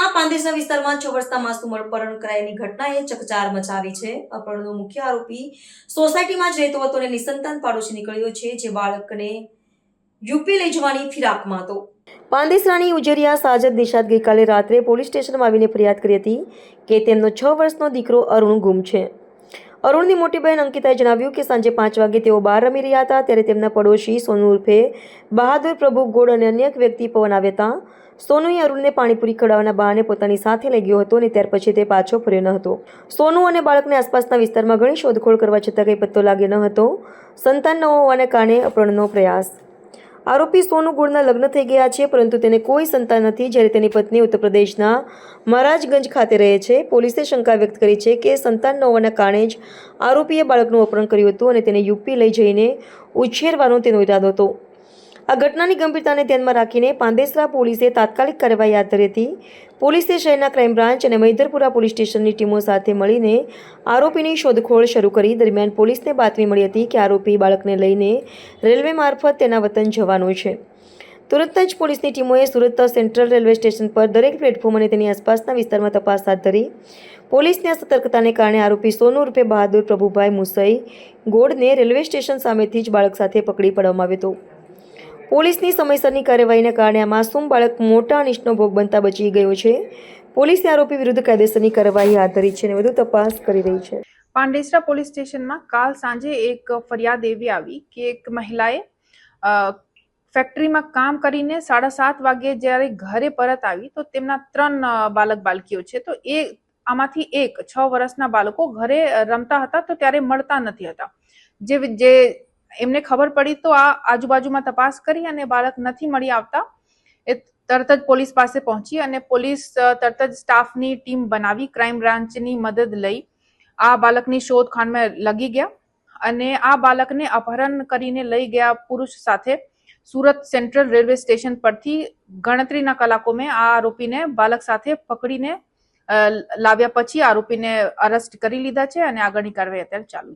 સુરતના પાંદેસરા વિસ્તારમાં છ વર્ષના માસૂમ અપહરણ કરાયાની ઘટનાએ ચકચાર મચાવી છે. અપહરણનો મુખ્ય આરોપી સોસાયટીમાં જ રહેતો હતો અને નિસંતાન પાડોશી નીકળ્યો છે, જે બાળકને યુપી લઈ જવાની ફિરાકમાં હતો. પાંદેસરાની ઉજરિયા સાજદ નિષાદ ગઈકાલે રાત્રે પોલીસ સ્ટેશનમાં આવીને ફરિયાદ કરી હતી કે તેમનો છ વર્ષનો દીકરો અરુણ ગુમ છે. અરુણની મોટી બહેન અંકિતાએ જણાવ્યું કે સાંજે પાંચ વાગે તેઓ બહાર રમી રહ્યા હતા, ત્યારે તેમના પડોશી સોનુ ઉર્ફે બહાદુર પ્રભુ ગોળ અને અન્ય વ્યક્તિ પવન આવ્યા હતા. સોનુએ અરુણને પાણીપુરી ખવડાવવાના બહાને પોતાની સાથે લઈ ગયો હતો અને ત્યાર પછી તે પાછો ફર્યો ન હતો. સોનુ અને બાળકને આસપાસના વિસ્તારમાં ઘણી શોધખોળ કરવા છતાં કંઈ પત્તો લાગ્યો ન હતો. સંતાન ન હોવાને કારણે અપહરણનો પ્રયાસ. આરોપી સોનુ ગુણના લગ્ન થઈ ગયા છે, પરંતુ તેને કોઈ સંતાન નથી જ્યારે તેની પત્ની ઉત્તર પ્રદેશના મહારાજગંજ ખાતે રહે છે. પોલીસે શંકા વ્યક્ત કરી છે કે સંતાન ન હોવાના કારણે જ આરોપીએ બાળકનું અપહરણ કર્યું હતું અને તેને યુપી લઈ જઈને ઉછેરવાનો તેનો ઈરાદો હતો. આ ઘટનાની ગંભીરતાને ધ્યાનમાં રાખીને પાંદેસરા પોલીસે તાત્કાલિક કાર્યવાહી હાથ ધરી હતી. પોલીસે શહેરના ક્રાઇમ બ્રાન્ચ અને મૈદરપુરા પોલીસ સ્ટેશનની ટીમો સાથે મળીને આરોપીની શોધખોળ શરૂ કરી. દરમિયાન પોલીસને બાતમી મળી હતી કે આરોપી બાળકને લઈને રેલવે મારફત તેના વતન જવાનો છે. તુરંત જ પોલીસની ટીમોએ સુરત સેન્ટ્રલ રેલવે સ્ટેશન પર દરેક પ્લેટફોર્મ અને તેની આસપાસના વિસ્તારમાં તપાસ હાથ ધરી. પોલીસની આ સતર્કતાને કારણે આરોપી સોનુ રૂપે બહાદુર પ્રભુભાઈ મુસઈ ગોડને રેલવે સ્ટેશન સામેથી જ બાળક સાથે પકડી પાડવામાં આવ્યો હતો. પોલીસની સમયસરની કાર્યવાહીને કારણે આ માસૂમ બાળક મોટા અનિષ્ટનો ભોગ બનતા બચી ગયો છે. પોલીસે આરોપી વિરુદ્ધ કાયદેસરની કાર્યવાહી હાથ ધરી છે અને વધુ તપાસ કરી રહી છે. પાંડેસરા પોલીસ સ્ટેશનમાં કાલ સાંજે એક ફરિયાદ એવી આવી કે એક મહિલાએ ફેક્ટરીમાં કામ કરીને સાડા સાત વાગે જ્યારે ઘરે પરત આવી તો તેમના ત્રણ બાલક બાલકીઓ છે. તો એ આમાંથી એક છ વર્ષના બાળકો ઘરે રમતા હતા તો ત્યારે મળતા નથી હતા. જે જે એમને ખબર પડી તો આ આજુબાજુમાં તપાસ કરી અને બાળક નથી મળી આવતા. એ તરત જ પોલીસ પાસે પહોંચી અને પોલીસ તરત જ સ્ટાફની ટીમ બનાવી, ક્રાઇમ બ્રાન્ચની મદદ લઈ આ બાળકની શોધખાણમાં લગી ગયા અને આ બાળકને અપહરણ કરીને લઈ ગયા પુરુષ સાથે સુરત સેન્ટ્રલ રેલવે સ્ટેશન પરથી ગણતરીના કલાકોમાં આ આરોપીને બાળક સાથે પકડીને લાવ્યા પછી આરોપીને અરેસ્ટ કરી લીધા છે અને આગળની કાર્યવાહી અત્યારે ચાલુ